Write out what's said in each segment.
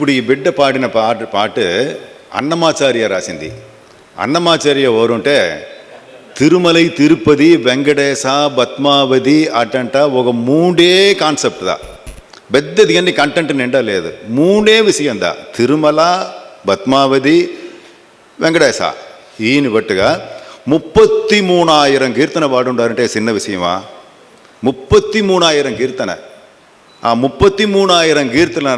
ఇప్పుడు ఈ బిడ్డ పాడిన పాట పాటు అన్నమాచార్య రాసింది అన్నమాచార్య ఎవరుంటే తిరుమలై తిరుపతి వెంకటేశ పద్మావతి అటంట ఒక మూడే కాన్సెప్ట్ దా పెద్దది కానీ కంటెంట్ నిండా లేదు మూడే విషయం దా తిరుమల పద్మావతి வெங்கடேசா ஈனு பட்டுக முப்பத்தி மூணாயிரம் కీర్తన பாடுண்டாருன்ட்டே చిన్న విషయమా முப்பத்தி மூணாயிரம் కీర్తన ஆ முப்பத்தி மூணாயிரம் கீர்த்தனை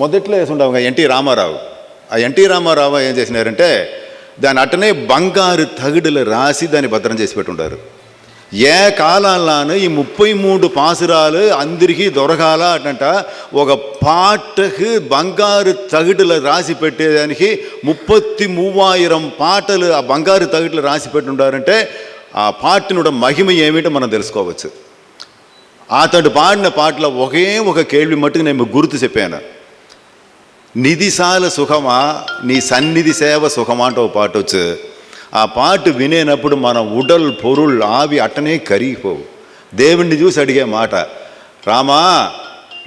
మొదట్లో వేసుండవు ఎన్టీ రామారావు. ఆ ఎన్టీ రామారావు ఏం చేసినారంటే దాని అట్టనే బంగారు తగిడులు రాసి దాన్ని భద్రం చేసి పెట్టుంటారు. ఏ కాలంలోనూ ఈ ముప్పై మూడు పాసురాలు అందరికీ దొరకాల అటంట ఒక పాటకు బంగారు తగిడులు రాసి పెట్టేదానికి ముప్పత్తి మూవాయిరం పాటలు ఆ బంగారు తగిడులు రాసి పెట్టుండారంటే ఆ పాటనుడ మహిమ ఏమిటో మనం తెలుసుకోవచ్చు. అతడు పాడిన పాటలో ఒకే ఒక కేள்వి మట్టుకు నేను గుర్తు చెప్పాను. నిధిశాల సుఖమా నీ సన్నిధి సేవ సుఖమా అంటే ఒక పాట వచ్చు. ఆ పాట వినేనప్పుడు మన ఉడల్ పొరుల్ ఆవి అట్టనే కరిగిపోవు. దేవుణ్ణి చూసి అడిగే మాట రామా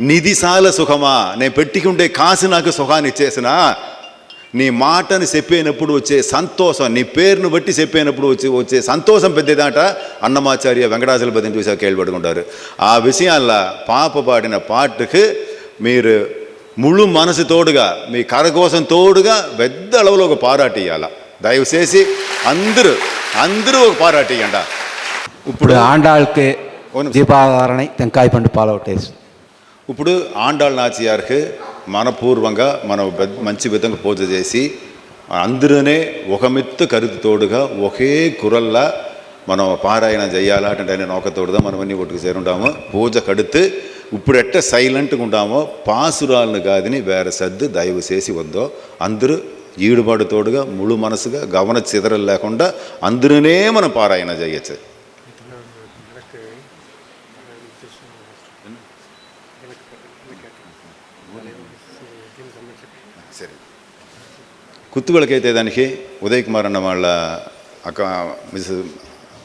నిధిశాల సుఖమా నేను పెట్టుకుంటే కాసి నాకు సుఖాన్ని ఇచ్చేసినా నీ మాటని చెప్పేనప్పుడు వచ్చే సంతోషం నీ పేరును బట్టి చెప్పేనప్పుడు వచ్చే వచ్చే సంతోషం పెద్దదాట అన్నమాచార్య వెంకటాచలపతిని చూసా కేள்విపడుకుంటారు ఆ విషయాల్లో పాప పాడిన పాటకు మీరు ముళ్ళు మనసు తోడుగా మీ కర కోసం తోడుగా పెద్ద అలవులో ఒక పారాట ఇవ్వాల దయచేసి అందరూ అందరూ ఒక పారాట ఇవ్వండ ఇప్పుడు ఆండాళ్ళకి దీపాధారణ టెంకాయ పండు పాలవటేసి ఇప్పుడు ఆండాళ్ నాచియార్కి మనపూర్వంగా మనం మంచి విధంగా పూజ చేసి అందరూనే ఒక మిత్తు కరుతు తోడుగా ఒకే కురల్లా మనం పారాయణ చేయాలంటే అంటే ఆయన నౌకతోడుదా మనం అన్ని ఒట్టుకు చేరుంటాము పూజ కడుతు ఇప్పుడు ఎట్ట సైలెంట్గా ఉంటామో పాసురాలను కాదని వేరే సర్దు దయవు చేసి ఉందో అందరూ ఈడుబడుతోడుగా ముళ్ళు మనసుగా గమన చిదరలు లేకుండా అందరూనే మనం పారాయణ చేయొచ్చు. సరే. కుత్తుగలకైతే దానికి ఉదయ్ కుమార్ అన్న వాళ్ళ అక్క మిస్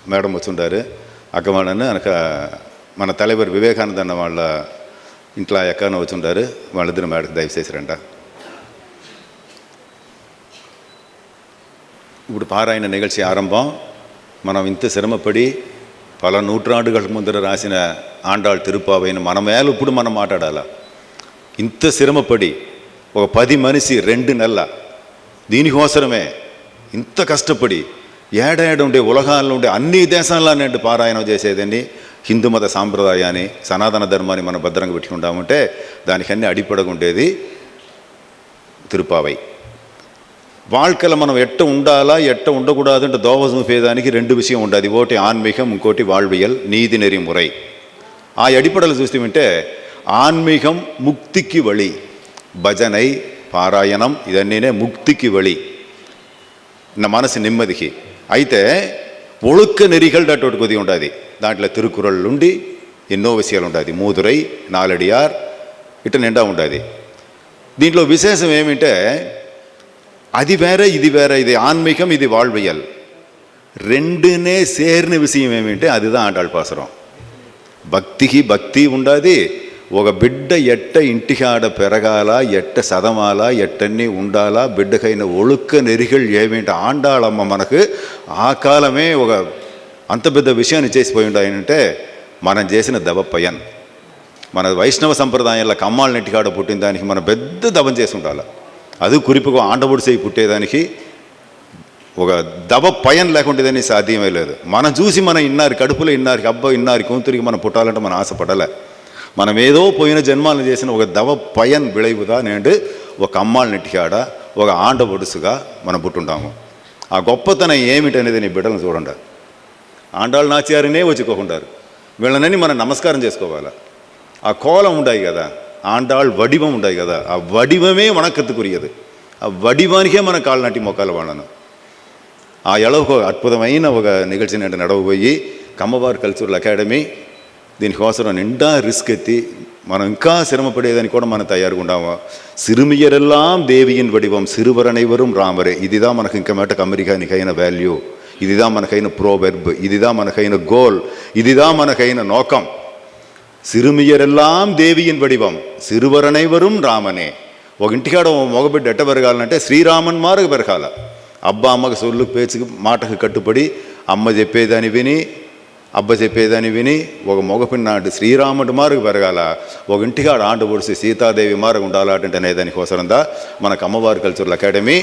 మేడం వచ్చుంటారు. అక్క వాళ్ళని అనక మన తలవర్ వివేకానంద అన్న వాళ్ళ ఇంట్లో ఎక్కనో వచ్చుంటారు వాళ్ళిద్దరు మేడకు దయచేసి రంట ఇప్పుడు పారాయణ నిగழ்చి ఆరంభం మనం ఇంత శ్రమపడి పల నూట్రాడుగల ముందర రాసిన ఆండాళ్ తిరుపావైన మన మేలు ఇప్పుడు మనం మాట్లాడాల ఇంత శ్రమపడి ఒక పది మనిషి రెండు నెలల దీనికోసరమే ఇంత కష్టపడి ఏడాడు ఉండే ఉలగాల్లో ఉండే అన్ని దేశాల్లో దేశాల్లోనే పారాయణం చేసేదండి హిందూ మత సాంప్రదాయాన్ని సనాతన ధర్మాన్ని మనం భద్రంగా పెట్టుకుంటామంటే దానికి అన్ని అడిపడగా ఉండేది తిరుపావై வாழ்க்கையில் మనం ఎట్ట ఉండాలా ఎట్ట ఉండకూడదంటే దోవసం చేయడానికి రెండు విషయం ఉండదు ఒకటి ఆన్మీకం ఇంకోటి வாழ்வியல் நீதி நெறிமுறை ఆ అడిపడలు చూస్తామంటే ఆన్మీకం ముక్తికి వళి భజనై పారాయణం ఇదన్నీనే ముక్తికి వళి నా మనసు నెమ్మదికి అయితే ఒழுக்க నెరిగల్ అటువంటి కొద్దిగా ఉంటుంది దాంట్లో తిరుకురళ్ళు ఉండి ఎన్నో విషయాలు ఉంటుంది మూదురై నాలడియార్ ఇట నిండా ఉంటుంది దీంట్లో విశేషం ఏమిటంటే అది వేరే ఇది వేరే ఇది ఆన్మీకం ఇది வாழ்வியல் ரெண்டுனே சேர்ன விஷயம் ఏమిటంటే அதுதான் ఆండాళ్ పాసరం భక్తికి భక్తి ఉండాది ఒక బిడ్డ ఎట్ట ఇంటికాడ పెరగాలా ఎట్ట చదవాలా ఎట్టన్నీ ఉండాలా బిడ్డకైన ఒళుక్క నెరికలు ఏమిటి ఆండాళమ్మ మనకు ఆ కాలమే ఒక అంత పెద్ద విషయాన్ని చేసిపోయి ఉండాయనంటే మనం చేసిన దవపయన్ మన వైష్ణవ సంప్రదాయంలో కమ్మాళ్ళ నెట్టికాడ పుట్టిన దానికి మనం పెద్ద దవం చేసి ఉండాలి. అది కురిపుగా ఆండబొడిసేయి పుట్టేదానికి ఒక దవ పయన్ లేకుండేదని సాధ్యమే లేదు. మనం చూసి మనం ఇన్నారు కడుపులో ఇన్నారికి అబ్బా ఇన్నారి కూతురికి మనం పుట్టాలంటే మనం ఆశపడలే. మనం ఏదో పోయిన జన్మాలను చేసిన ఒక దవ పయన్ విளைவுదా నేండు ఒక అమ్మాళ్ళ నెట్టికాడ ఒక ఆండబొడుసుగా మనం పుట్టుంటాము. ఆ గొప్పతనం ఏమిటనేది నీ బిడ్డలను చూడండి. ఆండాళ్ళు నాచారినే వచ్చి కోకుంటారు వీళ్ళనని మనం నమస్కారం చేసుకోవాలి ఆ కోలం ఉండాయి కదా ఆండాళ్ వడివం ఉండాయి కదా ఆ వడివమే వణకత్తుకురియదు ఆ వడివానికే మన కాళ్ళు నాటి మొక్కలు వాళ్ళను ఆ ఎళవకు అద్భుతమైన ఒక నిగల్చి నేటి నడవబోయి కమ్మవారు కల్చరల్ అకాడమీ దీనికోసం నిండా రిస్క్ ఎత్తి మనం ఇంకా శ్రమపడేదని కూడా మనం తయారుగా ఉండాము சிறுமியரெல்லாம் தேவியின் వడివం சிறுவர் రామరే ఇదిదా இதுதான் మనకు ఇంకా మేట అమెరికా నికైన వాల్యూ ఇదిదా మనకైన ప్రోవెర్బ్ ఇదిదా మనకైన గోల్ ఇదిదా మనకైన நோக்கம் சிறுமியரெல்லாம் தேவியின் வடிவம் சிறுவர் அனைவரும் ராமனே ఒక ఇంటికాడ ఓ మగబిడ్డ ఎట్ట పెరగాలంటే శ్రీరామన్ మారుగా పెరగాల అబ్బా అమ్మకి సొల్లు పేచుకు మాటకు కట్టుబడి అమ్మ చెప్పేదాన్ని విని అబ్బ చెప్పేదాన్ని విని ఒక మగపిన్నాడు శ్రీరాముడి మారుగు పెరగాల ఒక ఇంటికాడ ఆండు పొడిసి సీతాదేవి మారుగు ఉండాలంటే అనేదానికి అవసరందా మనకు అమ్మవారి కల్చరల్ అకాడమీ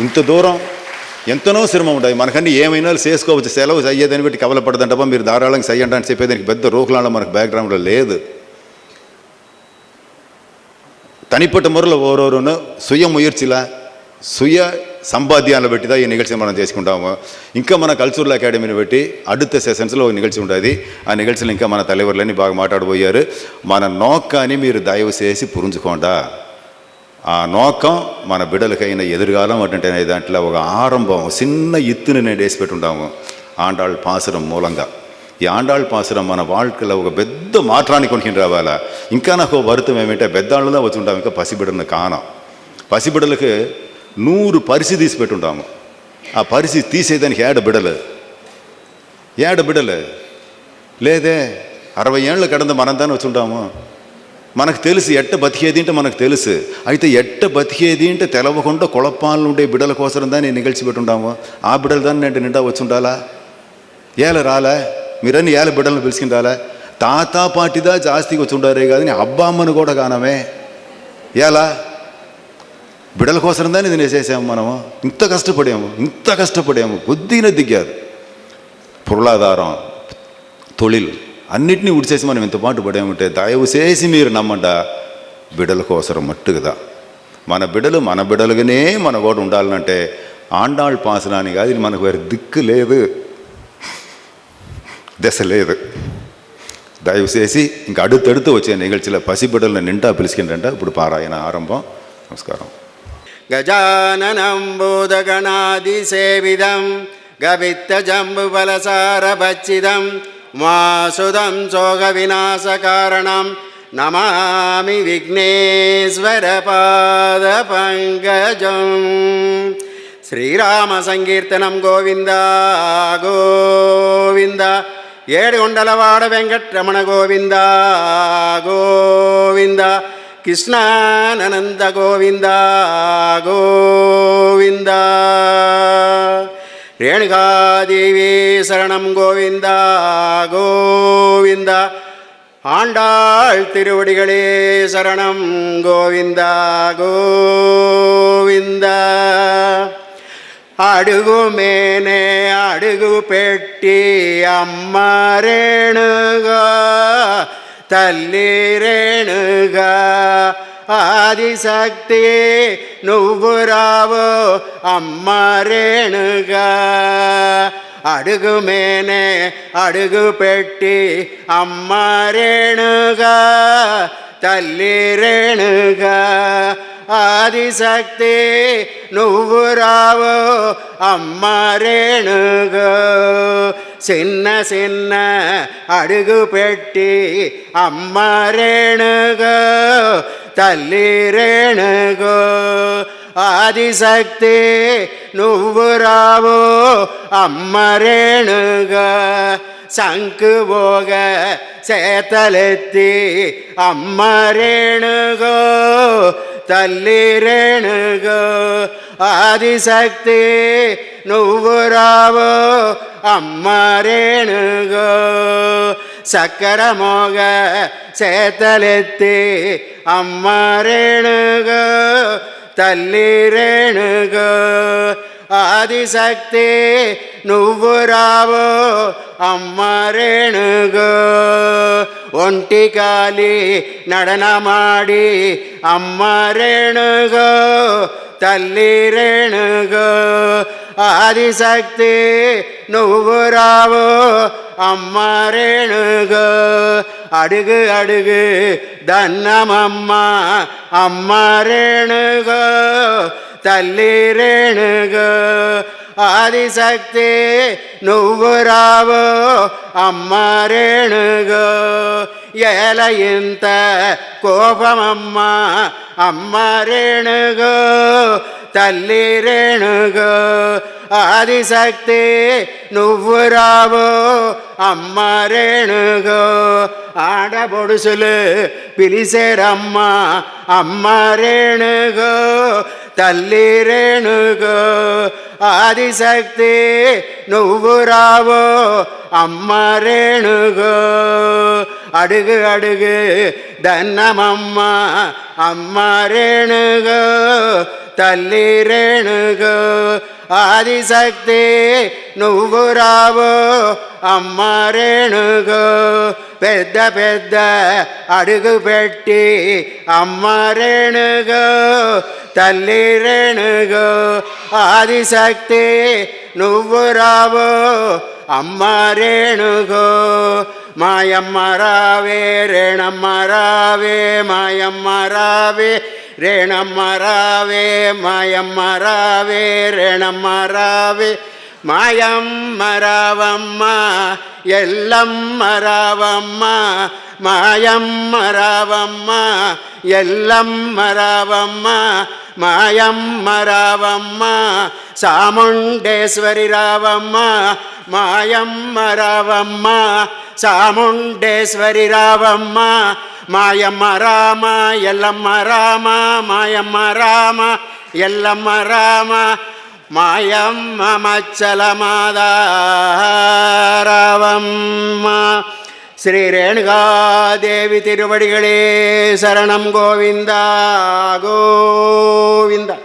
ఇంత దూరం ఎంతనో శ్రమ ఉంటుంది మనకన్నీ ఏమైనా చేసుకోవచ్చు. సెలవు చేయదని పెట్టి కవలపడదంటప్ప మీరు ధారాళంగా చెయ్యండి అని చెప్పేదానికి పెద్ద రోకులాండ మనకు బ్యాక్గ్రౌండ్లో లేదు. తనిపట్టు முறையில் ఓరోరును சுய ముయర్చిలా స్వయ సంపాద్యాలు పెట్టిదా ఈ నిగల్చి మనం చేసుకుంటాము. ఇంకా మన కల్చరల్ అకాడమీని పెట్టి అడుత సెషన్స్లో ఒక నిగల్చి ఉంటుంది. ఆ నిగల్చిలో ఇంకా మన తల్లివర్లని బాగా మాట్లాడబోయారు. మన నోక్కాని మీరు దయవు చేసి పురుంజుకోండా. ఆ నోకం మన బిడ్డలకైన ఎదురుగాలం అటువంటి దాంట్లో ఒక ఆరంభం చిన్న ఎత్తుని నేను వేసి పెట్టుంటాము ఆండాళ్ళు పాసడం మూలంగా ఈ ఆండాళ్ళు పాసడం మన వాళ్ళలో ఒక పెద్ద మాట్లాన్ని కొనుక్కుని రావాలా ఇంకా నాకు వరుతం ఏమిటంటే పెద్దాళ్ళుదా వచ్చుంటాము ఇంకా పసిబిడ్డలను కానం పసిబిడ్డలకు నూరు పరిసి తీసి పెట్టుంటాము ఆ పరిసి తీసేదానికి ఏడ బిడలు ఏడ బిడలు లేదే అరవై ఏళ్ళు కడంత మనంతానే వచ్చుంటాము మనకు తెలుసు ఎట్ట బతికేది అంటే మనకు తెలుసు. అయితే ఎట్ట బతికేది అంటే తెలవకుండా కుళపాలు ఉండే బిడ్డల కోసం దాన్ని నిగల్చి పెట్టుండాము ఆ బిడ్డలు దాన్ని నేను నిండా వచ్చుండాలా? ఏల రాలే? మీరన్నీ ఏల బిడ్డలను పిలుచుకుని రాలే తాత పాటిదా జాస్తిగా వచ్చుండారే కాదు నీ అబ్బామ్మను కూడా కానమే. ఎలా బిడల కోసం దాన్ని ఇది మనము? ఇంత కష్టపడాము ఇంత కష్టపడాము. కొద్దిగా దిగారు. పొరులాధారం తొలిలు. అన్నిటినీ ఉడిచేసి మనం ఎంత పాటు పడేమంటే దయవుసేసి మీరు నమ్మంట బిడల కోసరం మట్టు కదా. మన బిడలు మన బిడలుగానే మన కూడా ఉండాలంటే ఆండాళ్ళు పాసనానికి అది మనకు వేరే దిక్కు లేదు. దశ లేదు. దయవుసేసి ఇంక అడుతడుతూ వచ్చే నిగழ்చిలో పసిబిడ్డలను నింటా పిలిచికిందంట ఇప్పుడు పారాయణ ఆరంభం. నమస్కారం. గజాననం బోధగణాది గవిత్త జంబు బలసార బచ్చిదం மாசுதம் சோகவிநாசகாரணம் நமாமி விக்னேஸ்வரபாதபங்கஜம் శ్రీరామసంకీర్తనం గోవింద గోవింద ఏడుగొండలవాడ వెంకటరమణ గోవింద గోవింద కృష్ణానంద గోవింద గోవిందా ரேணுகாதேவி சரணம் கோவிந்தா கோவிந்தா. ஆண்டாள் திருவடிகளே சரணம் கோவிந்தா கோவிந்தா. அடுகு மேனே அடுகு பெட்டி அம்மா ரேணுகா தள்ளி ரேணுகா. ஆதிசக்தியே நுவுராவோ அம்மரேணுக அடுகுமேனே அடுகு பெட்டி அம்மரேணுக தல்லிரேணுக ஆதிசக்தி நுவுராவோ அம்மரேணுக சின்ன சின்ன அடுகு பெட்டி அம்மரேணுக ತಲ್ಲಿರೇಣಗೋ ಆದಿಶಕ್ತಿ ನುವುರಾವೋ ಅಮ್ಮರೇಣುಗ சங்கு போக சேத்தலத்தி அம்மரேணுகோ. தல்லிரேணுகோ ஆதிசக்தி நுவுராவோ அம்மரேணுகோ. சக்கரமோக சேத்தலெத்து அம்மா ரேணுகோ தள்ளி ரேணுகோ రేణుగో ఆదిశక్తి నువ్వు రావు అమ్మ రేణుగో చక్కర మోగ చేతలెత్తి అమ్మ రేణుగో తల్లి రేణుగో ఆదిశక్తి నువ్వు రావు అమ్మ రేణుగో ఒంటి కాలి నడనమాడి అమ్మ రేణుగో తల్లి రేణుగో ఆదిశక్తి నువ్వు రావు అమ్మ రేణుగో అడుగు అడుగు దన్నమమ్మ అమ్మ தல்லீரேணுகு ஆதிசக்தி நுவுராவோ அம்மாரேணுகு ஏலையிந்த கோபமம்மா அம்மாரேணுகு தல்லீரேணுகு ஆதிசக்தி நுவுராவோ అమ్మ రేణుగో అమ్మ రేణుగో ఆడబొడుసులు పిలిసేరమ్మ అమ్మ రేణుగో తల్లి రేణుగో ఆదిశక్తి నువ్వు రావో అమ్మ రేణుగో. అడుగు అడుగు దన్నమమ్మ అమ్మ రేణుగో తల్లి రేణుగో ఆదిశక్తి నువ్వు రావో అమ్మ రేణుగో పెద్ద పెద్ద అడుగు పెట్టి అమ్మ రేణుగో తల్లి రేణుగో ఆదిశక్తి నువ్వు రావు అమ్మ రేణుగో. మాయమ్మ రావే రేణమ్మ రావే మాయమ్మ రావే రేణమ్మ రావే మాయమ్మ రావే రేణమ్మ రావే. மாயம் மராவம்மா எல்லம் மராவம்மா மாயம் மராவம்மா எல்லம் மராவம்மா மாயம் மராவம்மா சாமுண்டேஸ்வரி ராவம்மா மாயம் மராவம்மா சாமுண்டேஸ்வரி ராவம்மா மாயம்மா ராமா எல்லம்மா ராமா மாயம்மா ராமா எல்லம்மா ராமா மாயம் மமச்சலமாதாரவம் ஸ்ரீ ரேணுகாதேவி திருவடிகளே சரணம் கோவிந்தா கோவிந்தா.